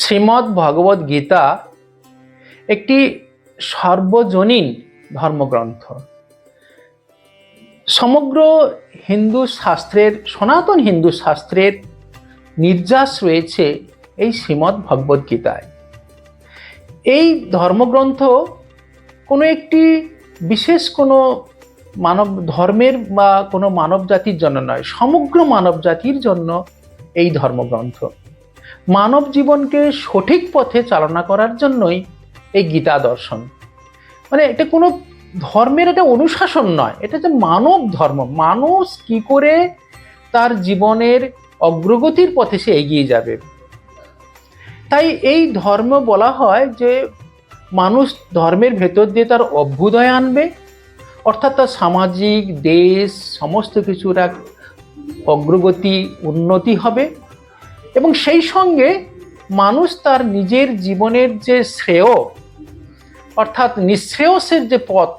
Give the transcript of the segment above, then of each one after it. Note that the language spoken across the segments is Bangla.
শ্রীমদ্ ভগবদ গীতা একটি সর্বজনীন ধর্মগ্রন্থ। সমগ্র হিন্দু শাস্ত্রের, সনাতন হিন্দু শাস্ত্রের নির্যাস রয়েছে এই শ্রীমদ্ ভগবদ গীতায়। এই ধর্মগ্রন্থ কোনো একটি বিশেষ কোনো মানব ধর্মের বা কোনো মানব জাতির জন্য নয়, সমগ্র মানব জাতির জন্য এই ধর্মগ্রন্থ। মানব জীবনকে সঠিক পথে চালনা করার জন্যই এই গীতা দর্শন। মানে এটা কোনো ধর্মের এটা অনুশাসন নয়, এটা যে মানব ধর্ম। মানুষ কি করে তার জীবনের অগ্রগতির পথে সে এগিয়ে যাবে? তাই এই ধর্ম বলা হয় যে মানুষ ধর্মের ভেতর দিয়ে তার অভ্যুদয় আনবে, অর্থাৎ তার সামাজিক, দেশ, সমস্ত কিছুর এক অগ্রগতি, উন্নতি হবে। এবং সেই সঙ্গে মানুষ তার নিজের জীবনের যে শ্রেয়, অর্থাৎ নিঃশ্রেয়সের যে পথ,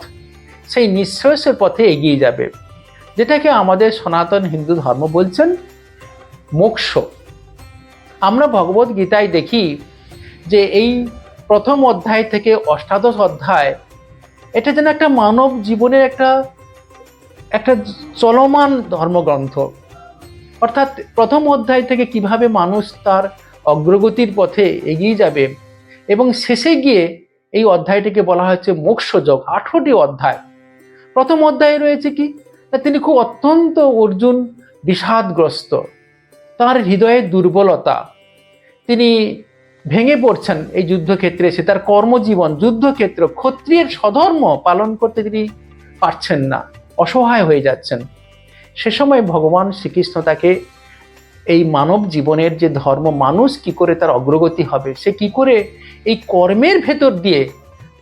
সেই নিঃশ্রেয়সের পথে এগিয়ে যাবে। যেটাকে আমাদের সনাতন হিন্দু ধর্ম বলছেন মোক্ষ। আমরা ভগবত গীতায় দেখি যে এই প্রথম অধ্যায় থেকে অষ্টাদশ অধ্যায়, এটা যেন একটা মানব জীবনের একটা একটা চলমান ধর্মগ্রন্থ। অর্থাৎ প্রথম অধ্যায় থেকে কীভাবে মানুষ তার অগ্রগতির পথে এগিয়ে যাবে এবং শেষে গিয়ে এই অধ্যায়টিকে বলা হয়েছে মোক্ষযোগ, আঠেরোটি অধ্যায়। প্রথম অধ্যায়ে রয়েছে কি? তিনি খুব অত্যন্ত অর্জুন বিষাদগ্রস্ত, তার হৃদয়ে দুর্বলতা, তিনি ভেঙে পড়ছেন এই যুদ্ধক্ষেত্রে এসে তার কর্মজীবন, যুদ্ধক্ষেত্র, ক্ষত্রিয়ের স্বধর্ম পালন করতে তিনি পারছেন না, অসহায় হয়ে যাচ্ছেন। সে সময় ভগবান শ্রীকৃষ্ণ তাকে এই মানব জীবনের যে ধর্ম, মানুষ কি করে তার অগ্রগতি হবে, সে কি করে এই কর্মের ভেতর দিয়ে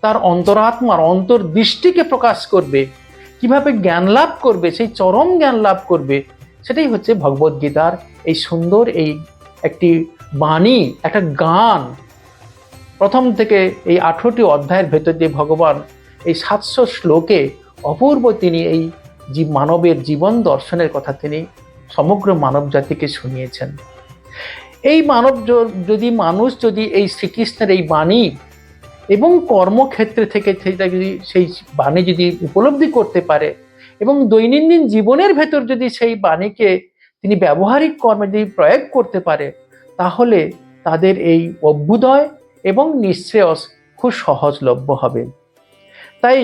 তার অন্তরাত্মার অন্তর্দৃষ্টিকে প্রকাশ করবে, কীভাবে জ্ঞান লাভ করবে, সেই চরম জ্ঞান লাভ করবে, সেটাই হচ্ছে ভগবদ গীতার এই সুন্দর এই একটি বাণী, একটা গান। প্রথম থেকে এই আঠেরোটি অধ্যায়ের ভেতর দিয়ে ভগবান এই সাতশো শ্লোকে অপূর্ব তিনি এই জীব মানবের জীবন দর্শনের কথা তিনি সমগ্র মানব জাতিকে শুনিয়েছেন। এই মানব যদি মানুষ যদি এই শ্রীকৃষ্ণের এই বাণী এবং কর্মক্ষেত্রে থেকে সেটা যদি সেই বাণী যদি উপলব্ধি করতে পারে এবং দৈনন্দিন জীবনের ভেতর যদি সেই বাণীকে তিনি ব্যবহারিক কর্মে যদি প্রয়োগ করতে পারে, তাহলে তাদের এই অভ্যুদয় এবং নিঃশ্রেয়স খুব সহজলভ্য হবে। তাই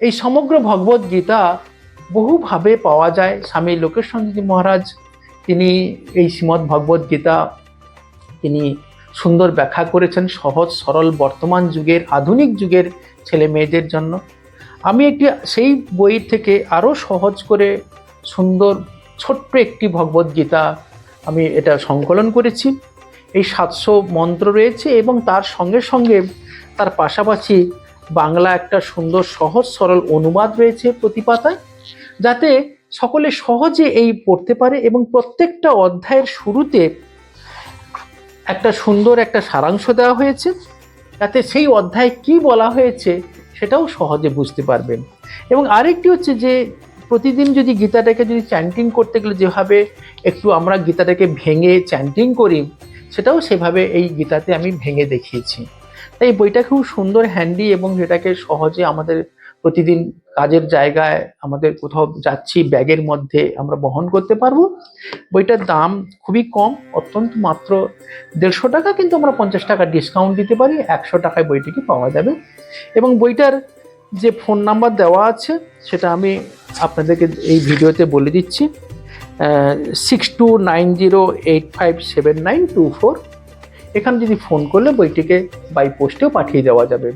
এই সমগ্র ভগবদ গীতা বহুভাবে পাওয়া যায়। স্বামী লোকেশ্বরজি মহারাজ, তিনি এই শ্রীমদ্ ভগবদ গীতা, তিনি সুন্দর ব্যাখ্যা করেছেন সহজ, সরল বর্তমান যুগের, আধুনিক যুগের ছেলে মেয়েদের জন্য। আমি একটি, সেই বই থেকে আরও সহজ করে সুন্দর, ছোট্ট একটি ভগবদ গীতা আমি এটা সংকলন করেছি। এই সাতশো মন্ত্র রয়েছে এবং তার সঙ্গে সঙ্গে তার পাশাপাশি বাংলা একটা সুন্দর, সহজ, সরল অনুবাদ রয়েছে প্রতি পাতায়। যাতে সকলে সহজে এই পড়তে পারে এবং প্রত্যেকটা অধ্যায়ের শুরুতে একটা সুন্দর একটা সারাংশ দেওয়া হয়েছে, যাতে সেই অধ্যায়ে কি বলা হয়েছে সেটাও সহজে বুঝতে পারবেন। এবং আরেকটি হচ্ছে যে, প্রতিদিন যদি গীতাটাকে যদি চ্যান্টিং করতে গেলে যেভাবে একটু আমরা গীতাটাকে ভেঙে চ্যান্টিং করি, সেটাও সেভাবে এই গীতাতে আমি ভেঙে দেখিয়েছি। তাই বইটা খুব সুন্দর হ্যান্ডি এবং যেটাকে সহজে আমাদের প্রতিদিন কাজের জায়গায় আমাদের কোথাও যাচ্ছি, ব্যাগের মধ্যে আমরা বহন করতে পারব। বইটার দাম খুবই কম, অত্যন্ত মাত্র দেড়শো টাকা, কিন্তু আমরা পঞ্চাশ টাকা ডিসকাউন্ট দিতে পারি, একশো টাকায় বইটিকে পাওয়া যাবে। এবং বইটার যে ফোন নাম্বার দেওয়া আছে, সেটা আমি আপনাদেরকে এই ভিডিওতে বলে দিচ্ছি। Six two nine zero eight five seven nine two four এখানে যদি ফোন করলে বইটিকে বাই পোস্টেও পাঠিয়ে দেওয়া যাবে।